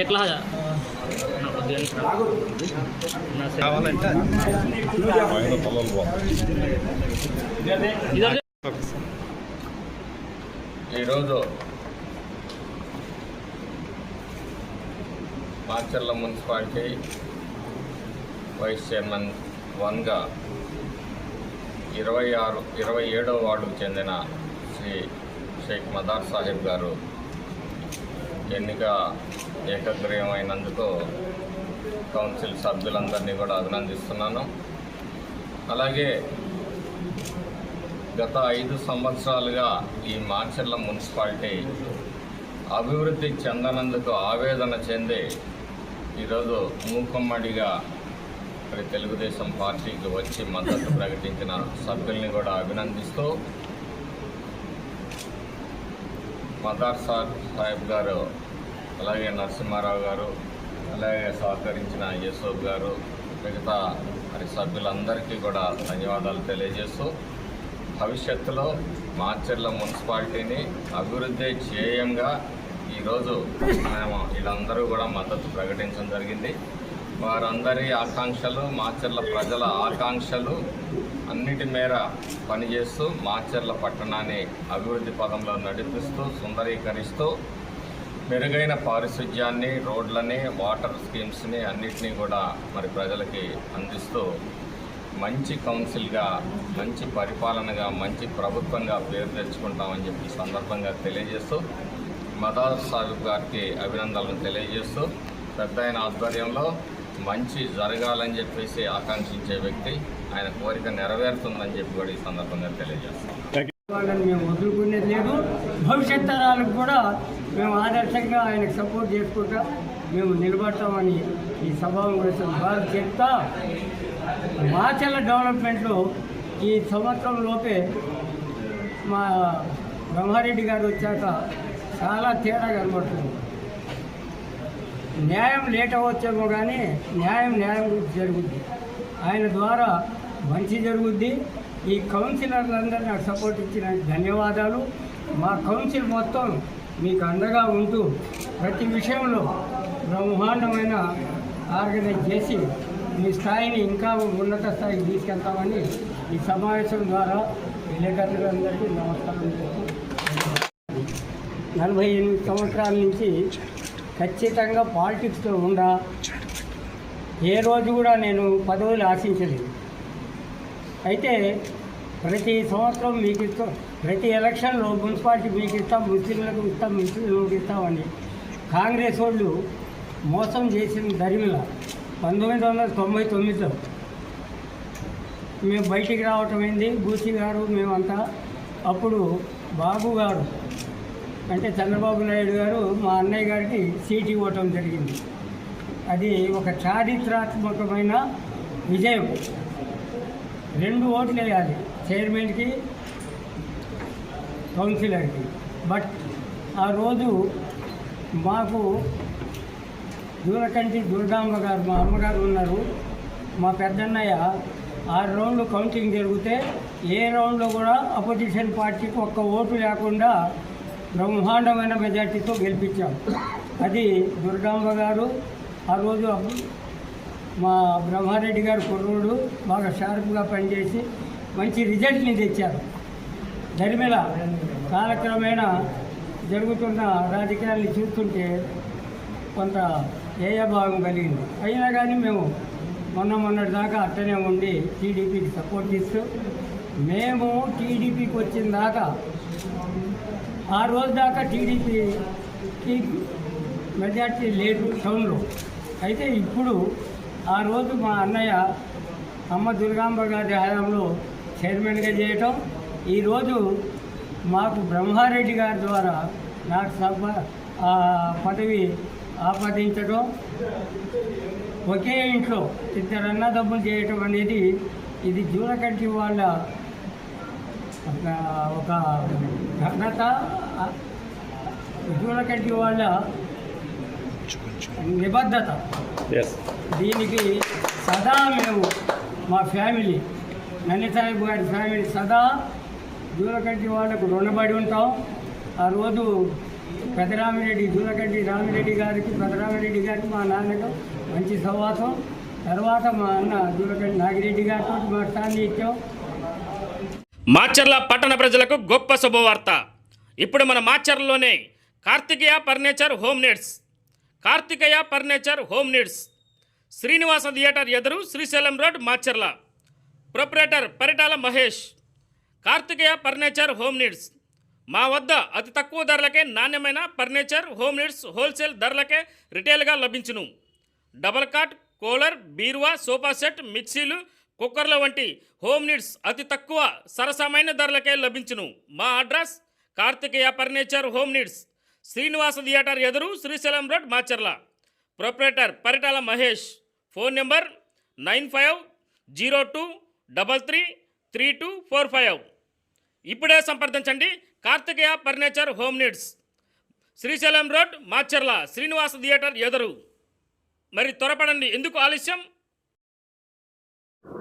ఎట్లా ఈరోజు Macherla municipality vice chairman వన్గా ఇరవై ఆరు ఇరవై ఏడవ వార్డుకు చెందిన శ్రీ షేక్ మదార్ సాహెబ్ గారు ఎన్నిక ఏకగ్రీవమైనందుకు కౌన్సిల్ సభ్యులందరినీ కూడా అభినందిస్తున్నాను. అలాగే గత ఐదు సంవత్సరాలుగా ఈ మాచర్ల మున్సిపాలిటీ అభివృద్ధి చెందనందుకు ఆవేదన చెంది ఈరోజు మూకమ్మడిగా మరి తెలుగుదేశం పార్టీకి వచ్చి మద్దతు ప్రకటించిన సభ్యుల్ని కూడా అభినందిస్తూ మదార్ సార్ సాహెబ్ గారు అలాగే నరసింహారావు గారు అలాగే సహకరించిన యశోబ్ గారు మిగతా మరి సభ్యులందరికీ కూడా ధన్యవాదాలు తెలియజేస్తూ భవిష్యత్తులో మాచర్ల మున్సిపాలిటీని అభివృద్ధి చేయంగా ఈరోజు మేము వీళ్ళందరూ కూడా మద్దతు ప్రకటించడం జరిగింది. వారందరి ఆకాంక్షలు మాచర్ల ప్రజల ఆకాంక్షలు అన్నిటి మేర పనిచేస్తూ మాచర్ల పట్టణాన్ని అభివృద్ధి పదంలో నడిపిస్తూ సుందరీకరిస్తూ మెరుగైన పారిశుధ్యాన్ని రోడ్లని వాటర్ స్కీమ్స్ని అన్నిటినీ కూడా మరి ప్రజలకి అందిస్తూ మంచి కౌన్సిల్గా మంచి పరిపాలనగా మంచి ప్రభుత్వంగా పేరు తెచ్చుకుంటామని చెప్పి సందర్భంగా తెలియజేస్తూ మదార్ సాహిబ్ గారికి అభినందనలు తెలియజేస్తూ పెద్ద ఆయన ఆధ్వర్యంలో మంచి జరగాలని చెప్పేసి ఆకాంక్షించే వ్యక్తి ఆయన కోరిక నెరవేరుతుందని చెప్పి కూడా ఈ సందర్భంగా తెలియజేస్తాం వాళ్ళని మేము వదులుకునేది లేదు. భవిష్యత్ తరాలకు కూడా మేము ఆదర్శంగా ఆయనకు సపోర్ట్ చేసుకుంటా మేము నిలబడతామని ఈ సభాముఖం బాగా చెప్తా మాచల డెవలప్మెంట్లో ఈ సంవత్సరం లోపే మా బ్రహ్మారెడ్డి గారు వచ్చాక చాలా తేడా కనబడుతుంది. న్యాయం లేట్ అవ్వచ్చేమో కానీ న్యాయం న్యాయం జరుగుద్ది. ఆయన ద్వారా మంచి జరుగుద్ది. ఈ కౌన్సిలర్లందరూ నాకు సపోర్ట్ ఇచ్చిన ధన్యవాదాలు. మా కౌన్సిల్ మొత్తం మీకు అండగా ఉంటూ ప్రతి విషయంలో బ్రహ్మాండమైన ఆర్గనైజ్ చేసి మీ స్థాయిని ఇంకా ఉన్నత స్థాయికి తీసుకెళ్తామని ఈ సమావేశం ద్వారా విలేకరులందరికీ నమస్కారం నలభై ఎనిమిది సంవత్సరాల నుంచి ఖచ్చితంగా పాలిటిక్స్లో ఉండా. ఏ రోజు కూడా నేను పదవులు ఆశించలేదు. అయితే ప్రతి సంవత్సరం మీకు ఇస్తాం ప్రతి ఎలక్షన్లో మున్సిపాలిటీ మీకు ఇస్తాం ముస్లింలకు ఇస్తాం ముస్లింలకు ఇస్తామని కాంగ్రెస్ వాళ్ళు మోసం చేసిన దరిమిల పంతొమ్మిది వందల తొంభై తొమ్మిదిలో మేము బయటికి రావటం అయింది బూసి గారు మేమంతా అప్పుడు బాబు గారు అంటే చంద్రబాబు నాయుడు గారు మా అన్నయ్య గారికి సీటు ఇవ్వటం జరిగింది. అది ఒక చారిత్రాత్మకమైన విజయం. రెండు ఓట్లు వేయాలి చైర్మన్కి కౌన్సిలర్కి. బట్ ఆ రోజు మాకు దూరకంటి దుర్గామ్మ గారు మా అమ్మగారు ఉన్నారు. మా పెద్దన్నయ్య ఆరు రౌండ్లు కౌంటింగ్ జరిగితే ఏ రౌండ్లో కూడా అపోజిషన్ పార్టీకి ఒక్క ఓటు లేకుండా బ్రహ్మాండమైన మెజార్టీతో గెలిపించాం. అది దుర్గాంబ గారు ఆ రోజు మా బ్రహ్మారెడ్డి గారు కుర్రోడు బాగా షార్ప్గా పనిచేసి మంచి రిజల్ట్ని తెచ్చారు. దరిమిల కాలక్రమేణా జరుగుతున్న రాజకీయాల్ని చూస్తుంటే కొంత ఏయభావం కలిగింది. అయినా కానీ మేము మొన్న మొన్నటి దాకా అట్టనే ఉండి టీడీపీకి సపోర్ట్ ఇస్తూ మేము టీడీపీకి వచ్చిన దాకా ఆ రోజు దాకా టీడీపీకి మెజార్టీ లేదు టౌన్లో. అయితే ఇప్పుడు ఆ రోజు మా అన్నయ్య అమ్మ దుర్గాంబ గారి హయాంలో చైర్మన్గా చేయటం ఈరోజు మాకు బ్రహ్మారెడ్డి గారి ద్వారా నాకు సభ ఆ పదవి ఆపాదించడం ఒకే ఇంట్లో ఇద్దరు అన్నదమ్ములు చేయటం అనేది ఇది జూనకంటి వాళ్ళ ఒక ఒక ఘనత జూనకంటి వాళ్ళ నిబద్ధత. దీనికి సదా మేము మా ఫ్యామిలీ నల్లి సాహిబ్ గారి ఫ్యామిలీ సదా దూరకంటి వాళ్ళకు రుణపడి ఉంటాం. ఆ రోజు పెదరామిరెడ్డి దూరకంటి రామిరెడ్డి గారికి పెదరామిరెడ్డి గారికి మా నాన్నకు మంచి సహవాసం తర్వాత మా అన్న దూరకంటి నాగిరెడ్డి గారితో మా స్థాన్ని ఇచ్చాం మాచర్ల పట్టణ ప్రజలకు గొప్ప శుభవార్త. ఇప్పుడు మన మాచర్లలోనే Karthikeya furniture home needs. Karthikeya furniture home needs. Srinivasa theatre ఎదురు Srisailam road Macherla. Proprietor Paritala Mahesh. Karthikeya furniture home needs. మా వద్ద అతి తక్కువ ధరలకే నాణ్యమైన ఫర్నిచర్ హోమ్ నీడ్స్ హోల్సేల్ ధరలకే రిటైల్గా లభించును. డబల్ కాట్ కూలర్ బీరువా సోఫా సెట్ మిక్సీలు కుక్కర్ల వంటి హోమ్ నీడ్స్ అతి తక్కువ సరసమైన ధరలకే లభించును. మా address Karthikeya furniture home needs Srinivasa theatre ఎదురు Srisailam road Macherla. Proprietor Paritala Mahesh. Phone number nine five zero two double three three two four five. ఇప్పుడే సంప్రదించండి Karthikeya furniture home needs Srisailam road Macherla Srinivasa theatre ఎదురు. మరి త్వరపడండి. ఎందుకు ఆలస్యం?